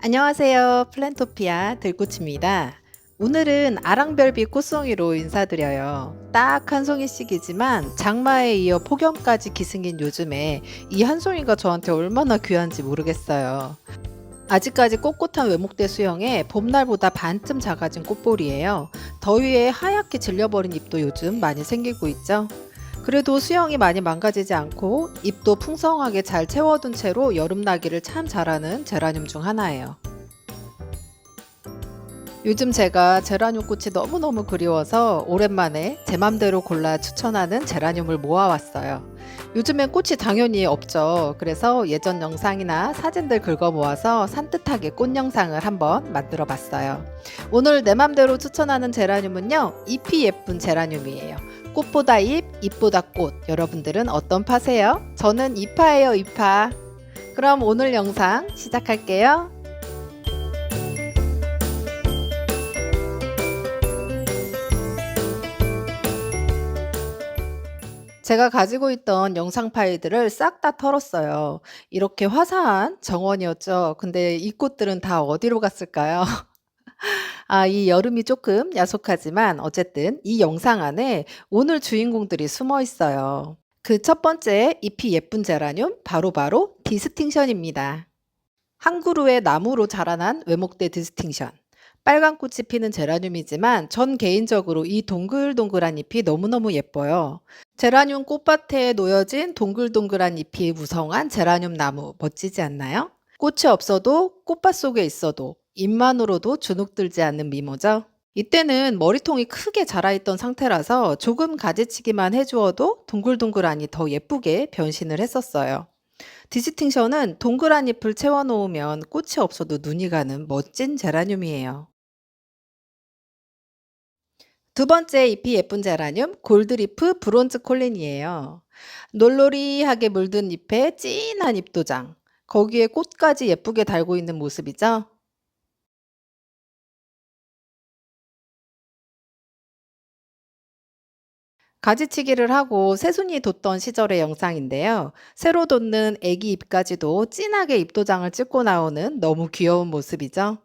안녕하세요. 플랜토피아 들꽃입니다. 오늘은 아랑별빛 꽃송이로 인사드려요. 딱 한 송이씩이지만 장마에 이어 폭염까지 기승인 요즘에 이 한 송이가 저한테 얼마나 귀한지 모르겠어요. 아직까지 꼿꼿한 외목대 수영에 봄날보다 반쯤 작아진 꽃볼이에요. 더위에 하얗게 질려버린 잎도 요즘 많이 생기고 있죠. 그래도 수영이 많이 망가지지 않고 잎도 풍성하게 잘 채워둔 채로 여름나기를 참 잘하는 제라늄 중 하나예요. 요즘 제가 제라늄 꽃이 너무너무 그리워서 오랜만에 제 맘대로 골라 추천하는 제라늄을 모아왔어요. 요즘엔 꽃이 당연히 없죠. 그래서 예전 영상이나 사진들 긁어 모아서 산뜻하게 꽃 영상을 한번 만들어 봤어요. 오늘 내 맘대로 추천하는 제라늄은요, 잎이 예쁜 제라늄이에요. 꽃보다 잎, 잎보다 꽃. 여러분들은 어떤 파세요? 저는 이파예요, 이파. 그럼 오늘 영상 시작할게요. 제가 가지고 있던 영상 파일들을 싹 다 털었어요. 이렇게 화사한 정원이었죠. 근데 이 꽃들은 다 어디로 갔을까요? 아, 이 여름이 조금 야속하지만 어쨌든 이 영상 안에 오늘 주인공들이 숨어 있어요. 그 첫 번째 잎이 예쁜 제라늄 바로바로 디스팅션입니다. 한 그루의 나무로 자라난 외목대 디스팅션. 빨간 꽃이 피는 제라늄이지만 전 개인적으로 이 동글동글한 잎이 너무너무 예뻐요. 제라늄 꽃밭에 놓여진 동글동글한 잎이 무성한 제라늄 나무 멋지지 않나요? 꽃이 없어도 꽃밭 속에 있어도 잎만으로도 주눅들지 않는 미모죠. 이때는 머리통이 크게 자라있던 상태라서 조금 가지치기만 해주어도 동글동글하니 더 예쁘게 변신을 했었어요. 디스팅션은 동그란 잎을 채워놓으면 꽃이 없어도 눈이 가는 멋진 제라늄이에요. 두 번째 잎이 예쁜 제라늄 골드리프 브론즈 콜린이에요. 놀로리하게 물든 잎에 진한 잎도장. 거기에 꽃까지 예쁘게 달고 있는 모습이죠. 가지치기를 하고 새순이 돋던 시절의 영상인데요. 새로 돋는 애기 잎까지도 진하게 잎도장을 찍고 나오는 너무 귀여운 모습이죠.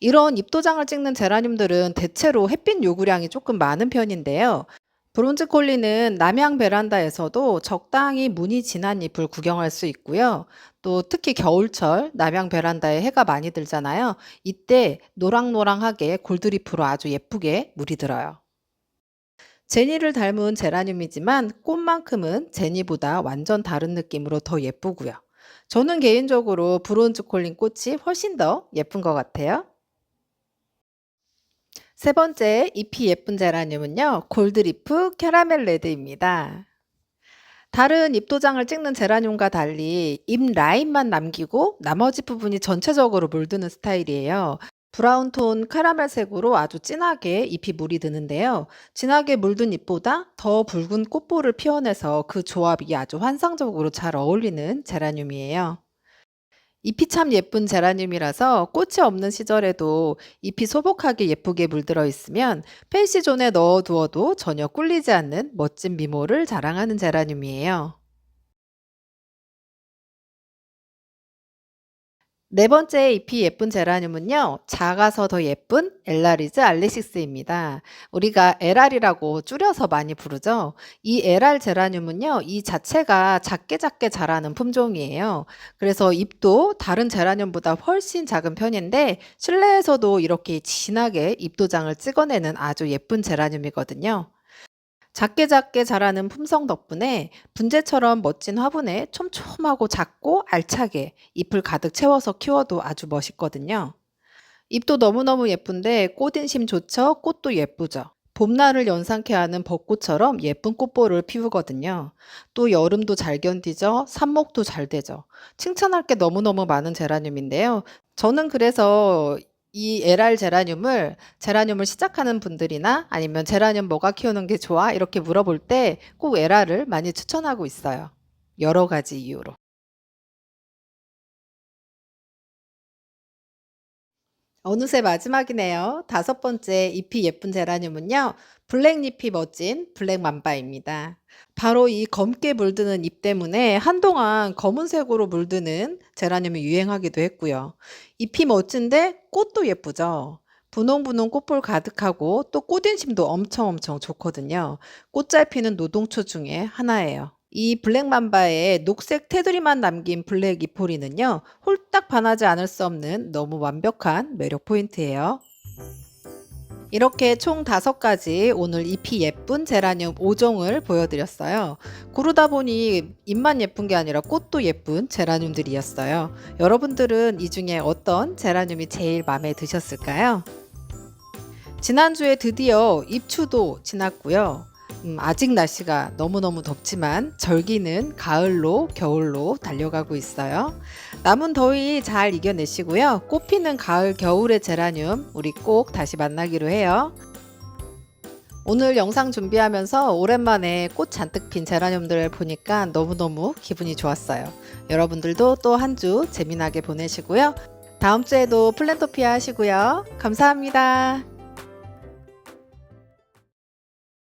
이런 잎도장을 찍는 제라늄들은 대체로 햇빛 요구량이 조금 많은 편인데요. 브론즈 콜리는 남향 베란다에서도 적당히 무늬 진한 잎을 구경할 수 있고요. 또 특히 겨울철 남향 베란다에 해가 많이 들잖아요. 이때 노랑노랑하게 골드리프로 아주 예쁘게 물이 들어요. 제니를 닮은 제라늄이지만 꽃만큼은 제니보다 완전 다른 느낌으로 더 예쁘고요. 저는 개인적으로 브론즈 콜린 꽃이 훨씬 더 예쁜 것 같아요. 세 번째 잎이 예쁜 제라늄은요. 골드리프 캐러멜 레드입니다. 다른 잎도장을 찍는 제라늄과 달리 잎 라인만 남기고 나머지 부분이 전체적으로 물드는 스타일이에요. 브라운 톤 카라멜색으로 아주 진하게 잎이 물이 드는데요. 진하게 물든 잎보다 더 붉은 꽃볼을 피워내서 그 조합이 아주 환상적으로 잘 어울리는 제라늄이에요. 잎이 참 예쁜 제라늄이라서 꽃이 없는 시절에도 잎이 소복하게 예쁘게 물들어 있으면 펜시존에 넣어두어도 전혀 꿀리지 않는 멋진 미모를 자랑하는 제라늄이에요. 네 번째 잎이 예쁜 제라늄은요. 작아서 더 예쁜 엘라리즈 알리식스입니다. 우리가 에랄이라고 줄여서 많이 부르죠. 이 에랄 제라늄은요. 이 자체가 작게 작게 자라는 품종이에요. 그래서 잎도 다른 제라늄보다 훨씬 작은 편인데 실내에서도 이렇게 진하게 잎도장을 찍어내는 아주 예쁜 제라늄이거든요. 작게 작게 자라는 품성 덕분에 분재처럼 멋진 화분에 촘촘하고 작고 알차게 잎을 가득 채워서 키워도 아주 멋있거든요. 잎도 너무너무 예쁜데 꽃인심 좋죠? 꽃도 예쁘죠? 봄날을 연상케 하는 벚꽃처럼 예쁜 꽃볼을 피우거든요. 또 여름도 잘 견디죠? 삽목도 잘 되죠? 칭찬할 게 너무너무 많은 제라늄인데요. 저는 그래서 이 에랄 제라늄을 제라늄을 시작하는 분들이나 아니면 제라늄 뭐가 키우는 게 좋아? 이렇게 물어볼 때꼭 에랄을 많이 추천하고 있어요. 여러 가지 이유로. 어느새 마지막이네요. 다섯 번째 잎이 예쁜 제라늄은요. 블랙잎이 멋진 블랙 맘바입니다. 바로 이 검게 물드는 잎 때문에 한동안 검은색으로 물드는 제라늄이 유행하기도 했고요. 잎이 멋진데 꽃도 예쁘죠. 분홍분홍 꽃볼 가득하고 또 꽃인심도 엄청 엄청 좋거든요. 꽃잘 피는 노동초 중에 하나예요. 이 블랙맘바의 녹색 테두리만 남긴 블랙 이포리는요, 홀딱 반하지 않을 수 없는 너무 완벽한 매력 포인트예요. 이렇게 총 다섯 가지 오늘 잎이 예쁜 제라늄 5종을 보여드렸어요. 고르다 보니 잎만 예쁜 게 아니라 꽃도 예쁜 제라늄들이었어요. 여러분들은 이 중에 어떤 제라늄이 제일 마음에 드셨을까요? 지난주에 드디어 입추도 지났고요. 음, 아직 날씨가 너무너무 덥지만 절기는 가을로 겨울로 달려가고 있어요. 남은 더위 잘 이겨내시고요. 꽃피는 가을 겨울의 제라늄 우리 꼭 다시 만나기로 해요. 오늘 영상 준비하면서 오랜만에 꽃 잔뜩 핀 제라늄들을 보니까 너무너무 기분이 좋았어요. 여러분들도 또 한 주 재미나게 보내시고요. 다음 주에도 플랜토피아 하시고요. 감사합니다.